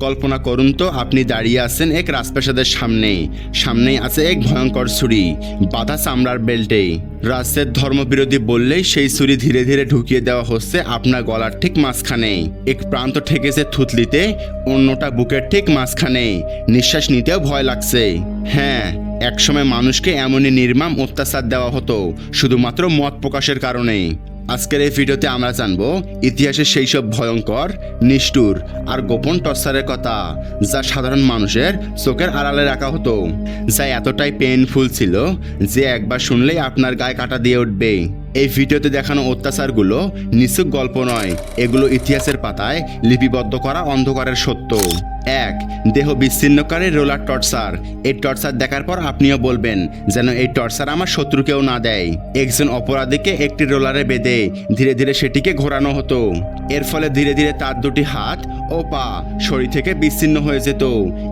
কল্পনা করুন তো, আপনি দাঁড়িয়ে আছেন এক রাজপ্রাসাদের সামনে সামনেই আছে এক ভয়ঙ্কর ছুরি, বাধা চামড়ার বেল্টে। রাজ্যের ধর্মবিরোধী বললেই সেই ছুরি ধীরে ধীরে ঢুকিয়ে দেওয়া হচ্ছে আপনার গলার ঠিক মাঝখানে। এক প্রান্ত ঠেকেছে থুতলিতে, অন্যটা বুকের ঠিক মাঝখানে। নিঃশ্বাস নিতেও ভয় লাগছে। হ্যাঁ একসময় মানুষকে এমনই নির্মাম অত্যাচার দেওয়া হতো, শুধুমাত্র মত প্রকাশের কারণে আজকের এই ভিডিওতে আমরা জানব ইতিহাসের সেই সব ভয়ঙ্কর, নিষ্ঠুর আর গোপন টর্চারের কথা যা সাধারণ মানুষের চোখের আড়ালে রাখা হতো, যা এতটাই পেইনফুল ছিল যে একবার শুনলেই আপনার গায়ে কাটা দিয়ে উঠবে এই ভিডিওতে দেখানো অত্যাচারগুলো নিছক গল্প নয়। এগুলো ইতিহাসের পাতায় লিপিবদ্ধ করা অন্ধকারের সত্য। এক, দেহ বিচ্ছিন্নকারী রোলার টর্চার। এই টর্চার দেখার পর আপনিও বলবেন, যেন এই টর্চার আমার শত্রুকেও না দেয়। একজন অপরাধীকে একটি রোলারে বেঁধে ধীরে ধীরে সেটিকে ঘোরানো হতো। এর ফলে ধীরে ধীরে তার দুটি হাত ও পা শরীর থেকে বিচ্ছিন্ন হয়ে যেত।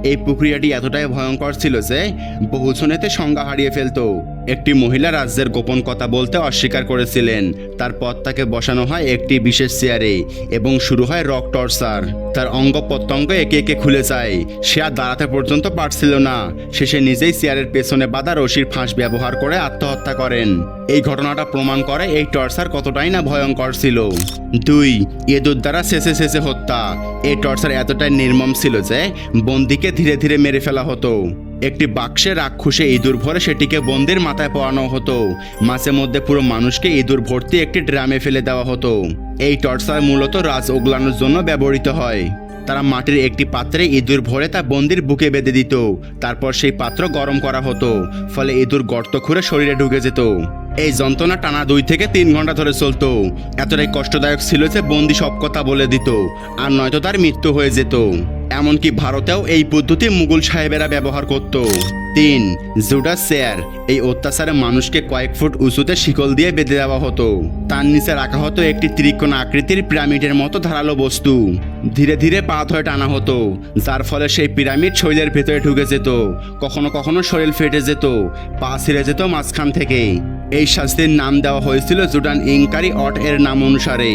এই প্রক্রিয়াটি এতটাই ভয়ঙ্কর ছিল যে বহু বহুজনেতে সংজ্ঞা হারিয়ে ফেলতো। একটি মহিলা রাজ্যের গোপন কথা বলতে অস্বীকার করেছিলেন। তারপর তাকে বসানো হয় একটি বিশেষ চেয়ারে এবং শুরু হয় রক টর্চার। তার অঙ্গ প্রত্যঙ্গ একে একে খুলে যায়। সে আর দাঁড়াতে পর্যন্ত পারছিল না। শেষে নিজেই চেয়ারের পেছনে বাঁধা রশির ফাঁস ব্যবহার করে আত্মহত্যা করেন। এই ঘটনাটা প্রমাণ করে এই টর্চার কতটাই না ভয়ঙ্কর ছিল। দুই, ইঁদুর দ্বারা শেষে শেষে হত্যা। এই টর্চার এতটাই নির্মম ছিল যে বন্দিকে ধীরে ধীরে মেরে ফেলা হতো। একটি বাক্সে রাক্ষসে ইঁদুর ভরে সেটিকে বন্দির মাথায় পড়ানো হতো। মাঝে মধ্যে পুরো মানুষকে ইঁদুর ভর্তি একটি ড্রামে ফেলে দেওয়া হতো। এই টর্চার মূলত রাজ ওগলানোর জন্য ব্যবহৃত হয়। তারা মাটির একটি পাত্রে ইঁদুর ভরে তা বন্দির বুকে বেঁধে দিত। তারপর সেই পাত্র গরম করা হতো, ফলে ইঁদুর গর্ত খুঁড়ে শরীরে ঢুকে যেত। এই যন্ত্রণা টানা দুই থেকে তিন ঘণ্টা ধরে চলতো। এতটাই কষ্টদায়ক ছিল যে বন্দি সব কথা বলে দিত, আর নয়তো তার মৃত্যু হয়ে যেত। এমনকি ভারতেও এই পদ্ধতি মুঘল সাহেবেরা ব্যবহার করত। তিন জুডাস চেয়ার এই অত্যাচারে মানুষকে কয়েক ফুট উঁচুতে শিকল দিয়ে বেঁধে দেওয়া হতো। তার নিচে রাখা হতো একটি ত্রিকোণ আকৃতির পিরামিডের মতো ধারালো বস্তু। ধীরে ধীরে পা ধরে টানা হতো, যার ফলে সেই পিরামিড শরীরের ভেতরে ঢুকে যেত, কখনো কখনো শরীর ফেটে যেত, পা ছিঁড়ে যেত মাঝখান থেকে। এই শাস্তির নাম দেওয়া হয়েছিল জুডান ইংকারি অট এর নাম অনুসারে।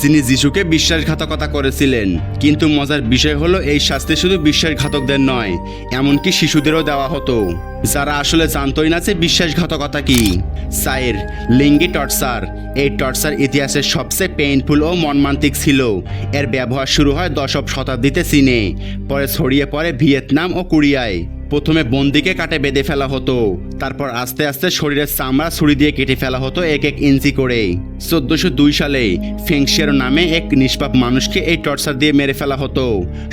যিনি যিশুকে বিশ্বাসঘাতকতা করেছিলেন, কিন্তু মজার বিষয় হলো এই শাস্তি শুধু বিশ্বাসঘাতকদের নয়, এমনকি শিশুদেরও দেওয়া হতো। যারা আসলে জানতই না যে বিশ্বাসঘাতকতা কি। সাইর লিঙ্গি টর্চার, এই টর্চার ইতিহাসের সবচেয়ে পেইনফুল ও মর্মান্তিক ছিল। এর ব্যবহার শুরু হয় দশম শতাব্দীতে চীনে, পরে ছড়িয়ে পড়ে ভিয়েতনাম ও কোরিয়ায়। প্রথমে বন্দিকে কাটে বেঁধে ফেলা হতো। তারপর আস্তে আস্তে শরীরের চামড়া ছুরি দিয়ে কেটে ফেলা হতো এক এক ইঞ্চি করে চোদ্দশো দুই সালে ফেংশিয়ার নামে এক নিষ্পাপ মানুষকে এই টর্চার দিয়ে মেরে ফেলা হতো।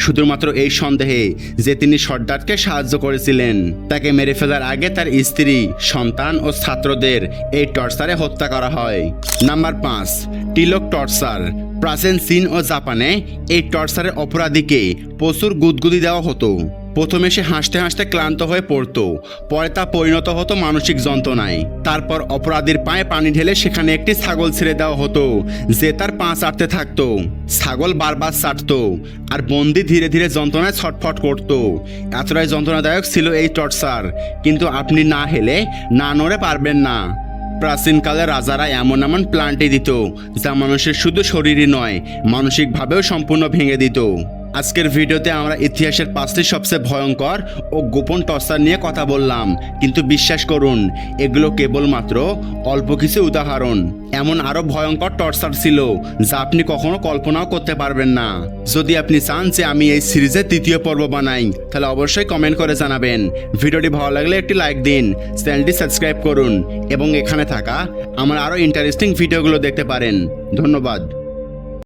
শুধুমাত্র এই সন্দেহে যে তিনি সর্দারকে সাহায্য করেছিলেন। তাকে মেরে ফেলার আগে তার স্ত্রী, সন্তান ও ছাত্রদের এই টর্চারে হত্যা করা হয়। নাম্বার পাঁচ টিলক টর্চার। প্রাচীন চীন ও জাপানে এই টর্চারের অপরাধীকে প্রচুর গুদগুদি দেওয়া হতো। প্রথমে সে হাসতে হাসতে ক্লান্ত হয়ে পড়তো। পরে তা পরিণত হতো মানসিক যন্ত্রণায়। তারপর অপরাধীর পায়ে পানি ঢেলে সেখানে একটি ছাগল ছেড়ে দেওয়া হতো, যে তার পা চাটতে থাকতো। ছাগল বারবার চাটতো আর বন্দি ধীরে ধীরে যন্ত্রণায় ছটফট করতো। এতটাই যন্ত্রণাদায়ক ছিল এই টর্চার। কিন্তু আপনি না হেলে, না নড়ে পারবেন না। প্রাচীনকালে রাজারা এমন এমন প্লান্টে দিত, যা মানুষের শুধু শরীরই নয়, মানসিকভাবেও সম্পূর্ণ ভেঙে দিত। আজকের ভিডিওতে আমরা ইতিহাসের পাঁচটি সবচেয়ে ভয়ঙ্কর ও গোপন টর্চার নিয়ে কথা বললাম। কিন্তু বিশ্বাস করুন, এগুলো কেবলমাত্র অল্প কিছু উদাহরণ। এমন আরও ভয়ঙ্কর টর্চার ছিল, যা আপনি কখনো কল্পনাও করতে পারবেন না। যদি আপনি চান যে আমি এই সিরিজের তৃতীয় পর্ব বানাই, তাহলে অবশ্যই কমেন্ট করে জানাবেন। ভিডিওটি ভালো লাগলে একটি লাইক দিন, চ্যানেলটি সাবস্ক্রাইব করুন, এবং এখানে থাকা আমার আরও ইন্টারেস্টিং ভিডিওগুলো দেখতে পারেন। ধন্যবাদ।